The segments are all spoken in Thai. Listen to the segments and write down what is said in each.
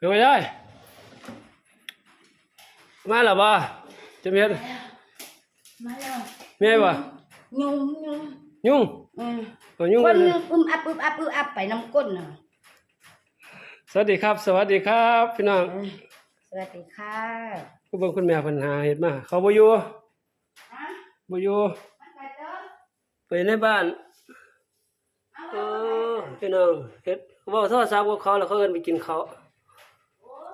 เฮ้ยยายมาแล้วบ่จะมีเฮ็ดมาแล้วมีบ่ยุงยุงยุ่งอืมบ่ยุ่งคกันนเลยอึมอับอึมอับอึมอับไปน้ำก้นน่ะสวัสดีครับ สวัสดีครับ พี่น้องเออสวัสดีค่ะผู้เบิ่งคุณแม่เพิ่นหาเฮ็ดมาเขาบ่อยู่ฮะบ่อยู่มันไปเด้อไปในบ้านเอาเอเอาเอาอพี่น้องเฮ็ดเว้าโทรศัพท์กับเขาแล้วเขาเอิ้นไปกินข้าว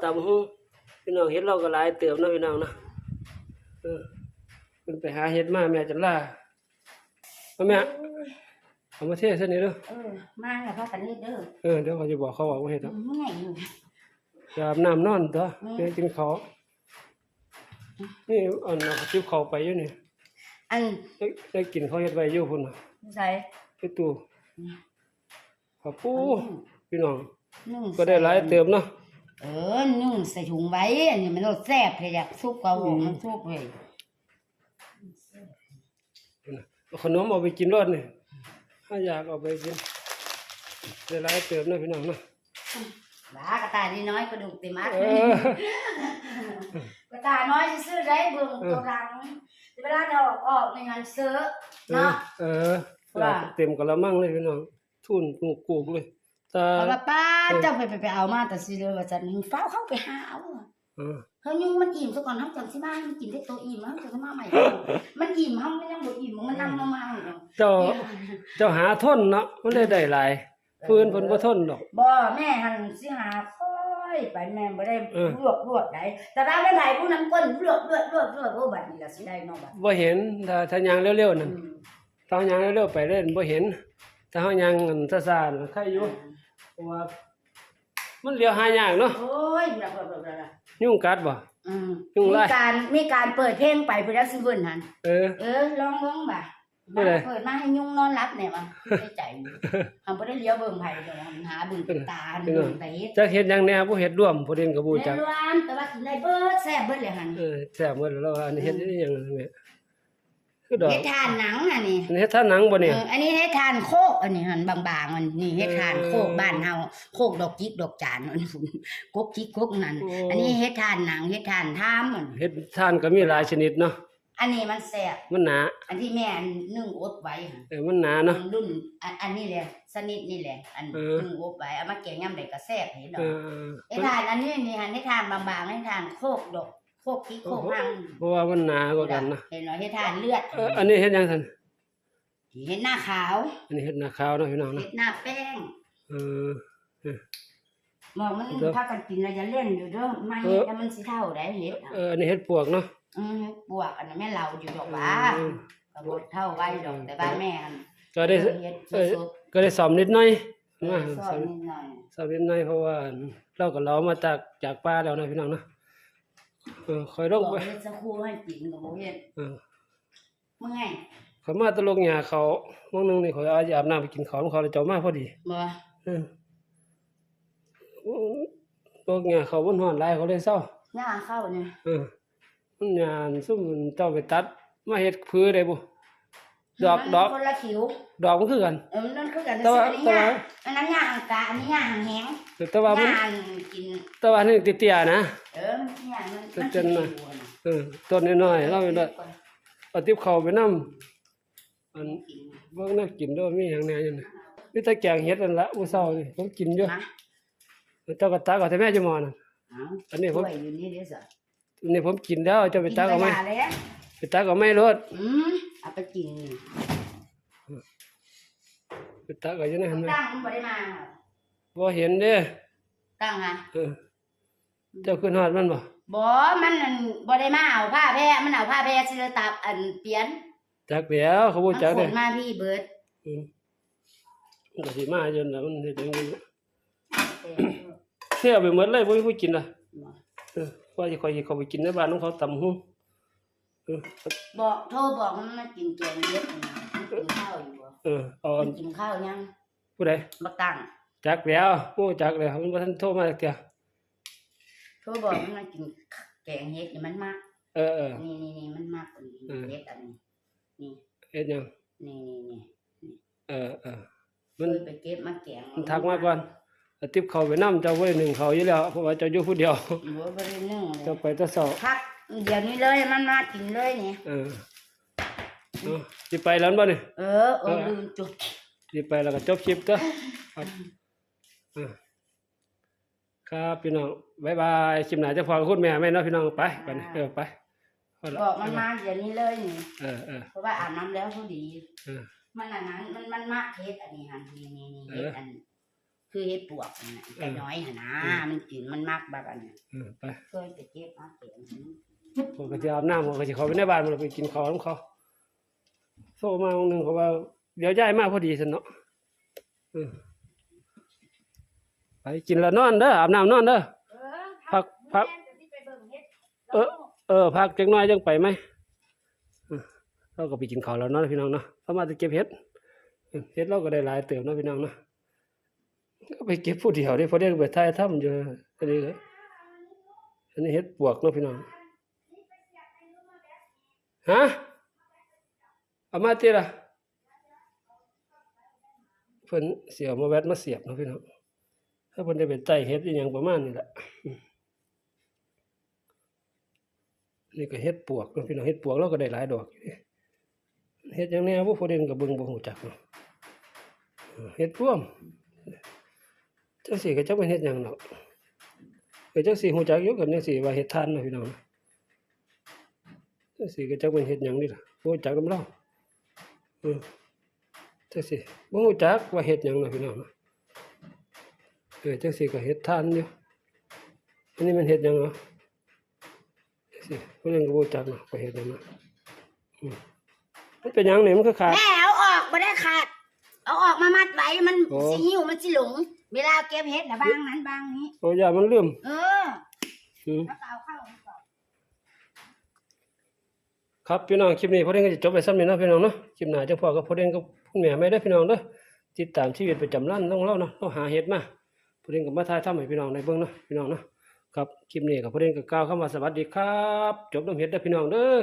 ตำหูพี่น้องเฮ็ดเราก็หลายเติบเนาะพี่น้องเนาะเออเพิ่นไปหาเฮ็ดมาแม่จันลาเอาแม่เอามาเทใส่นี่เด้อเออ มาแล้วพ่อกันเฮ็ดเด้อเออเดี๋ยวเขาจะบอกเขาว่าบ่เฮ็ดอืดอกมเมื่อยอยู่จะอาบน้ำนอนตัวอืมไปกินข้าวนี่อันน่ะเขาจิบข้าวไปอยู่นี่อันได้ได้กินข้าวเฮ็ดไว้อยู่พุ่นน่ะใส่ไปตู้ข้าวปูพี่น้องนึ่งก็ได้หลายเติมเนาะ เออนึ่งใส่ถุงไว้อันนี้มันรสแซ่บเลยอยากซุปกะโหมันซุปเลยเอาขนมเอาไปกินรอดนี่ถ้าอยากเอาไปกินได้หลายเติมเนาะพี่น้องเนาะหลากระต่ายนี่น้อยกระดูกเต็มอัดเออกระต่ายน้อยซื้อได้เบิ่งตัวรังเวลาดอกออกในงานซื้อเออเนาะเออว่าเต็มกะละมังเลยพี่น้องทุนกูกูกเลยตาเอาละป้า เจ้าไปไปไปเอามาแต่สิเลยว่าจันฟ้าวเข้าไปหาเอาอะเออเฮายุงมันอิ่มซะก่อนเฮาจังสิมาให้มันกินได้ตัวอิ่มเฮาจังสิมาใหม่ มันอิ่มเฮามันยังบ่อิ่มมันนำมามาอยู่เนาะเจ้าเจ้าหาทนเนาะมันได้ได้หลายพื้นเพิ่นบ่ทนดอกบ่แม่หันสิหาค่อยไปแม่บ่ได้เออรวบรวบได้แต่ถ้าเป็นไหนผู้นำก้นรวบรวบรวบรวบโอ้บัดนี้ล่ะสิได้เนาะบัดบ่เห็นถ้าถ้ายางเร็วๆอืนั่นมถ้าเฮายางเร็วๆไปเล่นบ่เห็นถ้าเฮายางอันซ่าๆน่ะใครอยู่เพราะว่า มันเลี้ยวหายากเนาะโอ้ยบลาบลาบลาบลายุ่งกัดบ่ อืมยุ่งมีไรการมีการเปิดเพลงไปเพื่อสิเบิ่นหันเออ เออลองเบิ่งบ่ะไม่ได้เปิดมาให้ยุงนอนรับเนี่ยมันได้ใจทำบ่ได้เลี้ยวเบิ่งไผเดี๋ยวมันหาเบิ่งเป็นตาเบิ่งแต่เฮ็ดจักเฮ็ดหยังแหน่บ่เฮ็ดร่วมบ่เด่นก็บ่จักแม่ร้านแต่ว่ากินได้เบิดแซ่บเบิดเลยหัน เออแซ่บหมดแล้วว่าอันนี้เฮ็ดอีหยังนั่นแหละ คือดอกเฮ็ดทานหนังอะนี่อันนี้เฮ็ดท่าหนังบ่เนี่ย เอออันนี้เฮ็ดทานโคกอันนี้หันบางๆมันนี่เฮ็ดทานโคกบ้านเฮาโคกดอกจิกดอกจานอันนี้กกจิกกกนั่นอันนี้เฮ็ดทานหนังเฮ็ดทานทามมันเฮ็ดท่านก็มีหลายชนิดเนาะ อันนี้มันแซ่บมันหนา อันที่แม่นึ่งอบไว้หั่นเออ มันหนาเนาะ รุ่นอันอันนี้แหละสนิทนี่แหละ อันเออ นึ่งอบไว้เอามาแกงยำได้ก็แซ่บเห็นดอเอกอไอ้ทานอันนี้นี่หันให้ทานบางๆให้ทานโคกดอก โคกจิกโคกหั่งเพราะว่ามันหนากว่ากันนะเห็นเนาะให้ทานเลือด เอออันนี้เฮ็ดหยังซั่นเห็นหน้าขาว อันนี้เฮ็ดหน้าขาวเนาะพี่น้องเห็เนาะนหน้าแป้งเออหมอกมันเด้อ พากันกินแล้วจะเล่นอยู่เด้อไม่เออแล้วมันสิเท่าได้เฮ็ดอะเอออันนี้เฮ็ดปวกเนาะ อืมปวกอันนั้นแม่เราอยู่ดอกว่าเออก็บ่เท่าไว้ดอกแต่ว่าแม่อันก็ได้ เฮ็ดเออสดก็ได้สอมนิดหน่อยๆมาซสออยมนิดหน่อย สอมนิดหน่อยเพราะว่าเราก็เรามาจากจากป่าแล้วนะพี่น้องเนาะ เออคอยลบงอกไปเฮ็ดสักครู่ให้กินก็บ่เฮ็ดเออเมื่อยข่อยมาตะลกหญ้าเขามื้อนึงนี่ข่อยอาอาบน้ำไปกินข้าวของเขาแล้วเจ้ามาพอดีบ่เออตกหญ้าเขามันฮ้อนหลายเขาเลยเศร้าหน้าเข้านี่เออมันหญ้าซุ่มมันเจ้าไปตัด มาเฮ็ดพื้ได้บ่ ดอกดอกมันคนละขิวดอกมันคือกันเออมันคือกันแต่ว่าอันนี้แต่หน้าว่าอันนั้นหน้าหางกาอันนี้หน้าหางแหงแต่ว่าหมันน้ากินแต่ว่านี่เตี้ยๆนะเออมันเนี่ยมันแต่มันเจนน่ะสิอยู่น่ะเออต้นน้อยๆเราไปได้เอาติบเข้าไปนำอันกินเบิ่งน่ากินด้วยมีหยังแหน่อยู่นี่มีแต่แกงเฮ็ดนั่นละมื้อเช้านี่ผมกินอยู่นะเจ้าก็ตักเอาแต่แม่จะมอนั่นเอาอันนี้ผมถ้วยอยู่นี่เด้อสิอันนี้ผมกินแล้วเจ้าไปตักเอาไหมกินไปหเลยอะไปตักเอาไหมรถอืม เอาไปกินไปตักเอาอยู่ในหั่นแหมตั้งมันบ่ได้มาค่ะบ่เห็นเด้ตั้งฮะเออเจ้าขึ้นฮอดมันบ่บ่มันนั่นบ่ได้มาเอาผ้าแพร่มันเอาผ้าแพร่สิเลยตับอันเปลี่ยนจักแล้วเขาบ่มันจักขเด้นมาพี่เบิดอืมมันก็สิมาจนแล้วมันเฮ็ดจังได๋เที่ยวไปหมดเลยบ่มีผู้กินล่ะเออว่าสิค่อยสิเข้าไปกินในบ้านของเขาตำหู เออ บอกโทรบอกมันมากินแกงเฮ็ดนี่มันกินข้าวอยู่บ่เออเอาอัมันนกินข้าวยังผู้ใดบ่ตั้งจักแล้วโอ้จักแล้วมันบ่ทันโทรมาจักเที่ยโทรบอกมันมากินแกงเฮ็ดนี่มันมากเออเออ นี่นี่นี่มันมากอันนี้อืมเฮ็ดอันนี้นี่เฮ็ดหยังนี่นี่นี่เออเออเคมันยไปเก็บมาแกงมันทักมาก่อนเอาติบเขาไปนำเจ้าบ่ได้หนึ่งเขาอยู่แล้วเพราะว่าเจ้าอยู่ผู้เดียวหัวบ่ได้นึ่งเลเจ้ายไปแต่เช้าพัก เดี๋ยวนี้เลยมันมากินเลยนี่เออเอาสิไปแล้วบ่นี่เออเออลืมจุดสิไปแล้วก็จบคลิปเด้อครับอ่าครับพี่น้องบ๊ายบายคลิปหน้าจะพอกับคุณแม่ไหมเนาะพี่น้องไปไปนะเออไปพอละบอกมันมาเดี๋ยวนี้เลยนี่เออเออเพราะว่าอาบน้ำแล้วพอดี เออ มันอันนั้นมันมันมากเฮ็ดอันนี้หันนี่นี่นี่เอเฮ็อดอัน คือเฮ็ดปวกอันน่ะเออน้อยหั่นนะเออมันจืดมันมากแบบอันนั้นเออไปเคยไปเก็บมาเก็บ ผมก็จะอาบน้ำผมก็จะเข้าไปในบ้านมันไปกินข้าวของเขาโทรมาวันหนึ่งเขาว่า เดี๋ยวย้ายมาพอดีสินเนาะเออไปกินแล้วนอนเด้ออาบน้ำนอนเด้อพักพักเออเออพักจังน้อยจังไปไหมเออเราก็ไปกินข้าวแล้วเนาะพี่น้องเนาะเรามาจะเก็บเห็ดเออเห็ดเราก็ได้หลายเติมเนาะพี่น้องเนาะก็ไปเก็บผู้เดียวเด้พอได้ไปถ่ายถ้ำอยู่อันนี้เลยอันนี้เห็ดปวกเนาะพี่น้อง ฮะเอามาตีละเพิ่นเสียมาแวดมาเสียบนาะพี่น้องถ้าเพิ่นได้ไปไต่เห็ดอหยังประมาณนี้แหละนี่ก็เฮ็ดปวกนะพี่น้องเฮ็ดปวกเราก็ได้หลายดอกเฮ็ดหยังแน่บ่ผู้เด่นก็เบิ่งบ่ฮู้จักเนาะเฮ็ดพ่วมจังซี่ก็จักเป็นเฮ็ดหยังเนาะก็จังซี่ฮู้จักยู่กันจังซี่ว่าเฮ็ดทานเนะพี่น้อง จังซี่ก็จักเป็นเฮ็ดหยังนี่ล่ะบ่รู้จักนำเราเออจังซี่บ่ฮู้จักว่าเฮ็ดหยังเนาะพี่น้องเนาะเออจังซี่ก็เฮ็ดทานอยู่อันนี้มันเฮ็ดหยังเนาะสิผู้เล่นก็บ่จักเนาะไปเฮ็ดหยังเนาะอืมมันเป็นหยังนี่มันคือขาดแม่เอาออกบ่ได้ขาดเอาออกมามัดไว้มันโอ้สิหิวมันสิหลง เวลาเก็บเฮ็ดน่ะบางนั้นบางนี้โอ้ยามันลืมเอออืมแล้วก็เอาเข้ามาก่อน ครับพี่น้องคลิปนี้พอเล่นก็จะจบไปซ้ำนี้เนาะพี่น้องเนาะคลิปหน้าจังพ่อกับพอเล่นกับคุณแม่ไม่ได้พี่น้องเด้อติดตามชีวิตประจำร้านของเล่าเนาะต้องหาเห็ดมาพอเล่นก็มาทายทำให้พี่น้องในเบื้องเนาะพี่น้องเนาะครับคลิปนี้กับพอเล่นก็กล่าวเข้ามาสวัสดีครับ จบน้ำเห็ดได้พี่น้องเด้อ